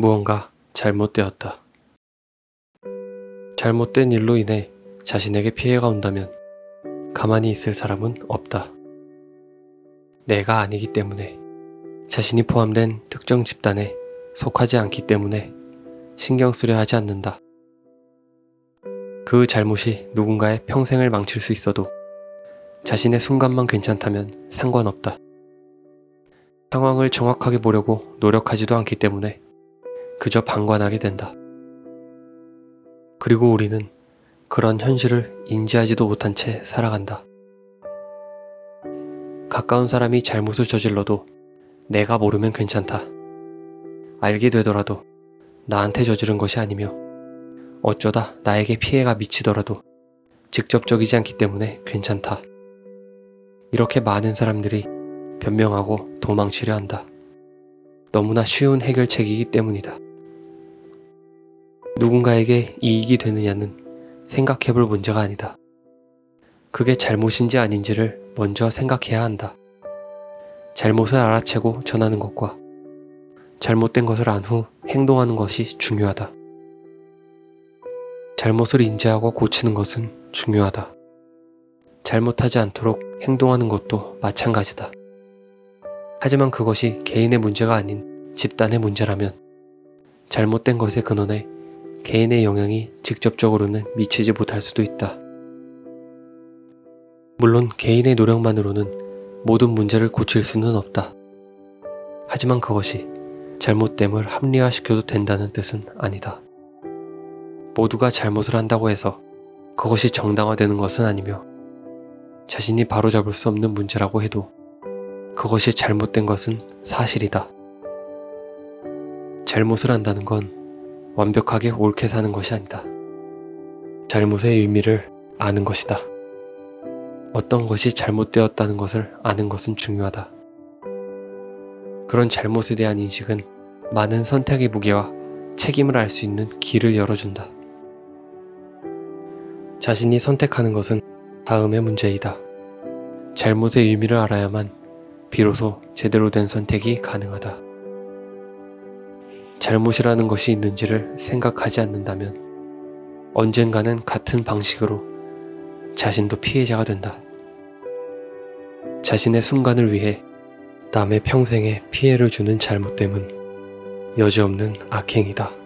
무언가 잘못되었다. 잘못된 일로 인해 자신에게 피해가 온다면 가만히 있을 사람은 없다. 내가 아니기 때문에 자신이 포함된 특정 집단에 속하지 않기 때문에 신경 쓰려 하지 않는다. 그 잘못이 누군가의 평생을 망칠 수 있어도 자신의 순간만 괜찮다면 상관없다. 상황을 정확하게 보려고 노력하지도 않기 때문에 그저 방관하게 된다. 그리고 우리는 그런 현실을 인지하지도 못한 채 살아간다. 가까운 사람이 잘못을 저질러도 내가 모르면 괜찮다. 알게 되더라도 나한테 저지른 것이 아니며 어쩌다 나에게 피해가 미치더라도 직접적이지 않기 때문에 괜찮다. 이렇게 많은 사람들이 변명하고 도망치려 한다. 너무나 쉬운 해결책이기 때문이다. 누군가에게 이익이 되느냐는 생각해 볼 문제가 아니다. 그게 잘못인지 아닌지를 먼저 생각해야 한다. 잘못을 알아채고 전하는 것과 잘못된 것을 안 후 행동하는 것이 중요하다. 잘못을 인지하고 고치는 것은 중요하다. 잘못하지 않도록 행동하는 것도 마찬가지다. 하지만 그것이 개인의 문제가 아닌 집단의 문제라면 잘못된 것의 근원에 개인의 영향이 직접적으로는 미치지 못할 수도 있다. 물론 개인의 노력만으로는 모든 문제를 고칠 수는 없다. 하지만 그것이 잘못됨을 합리화시켜도 된다는 뜻은 아니다. 모두가 잘못을 한다고 해서 그것이 정당화되는 것은 아니며 자신이 바로잡을 수 없는 문제라고 해도 그것이 잘못된 것은 사실이다. 잘못을 한다는 건 완벽하게 옳게 사는 것이 아니다. 잘못의 의미를 아는 것이다. 어떤 것이 잘못되었다는 것을 아는 것은 중요하다. 그런 잘못에 대한 인식은 많은 선택의 무게와 책임을 알 수 있는 길을 열어준다. 자신이 선택하는 것은 다음의 문제이다. 잘못의 의미를 알아야만 비로소 제대로 된 선택이 가능하다. 잘못이라는 것이 있는지를 생각하지 않는다면 언젠가는 같은 방식으로 자신도 피해자가 된다. 자신의 순간을 위해 남의 평생에 피해를 주는 잘못 됨은 여지없는 악행이다.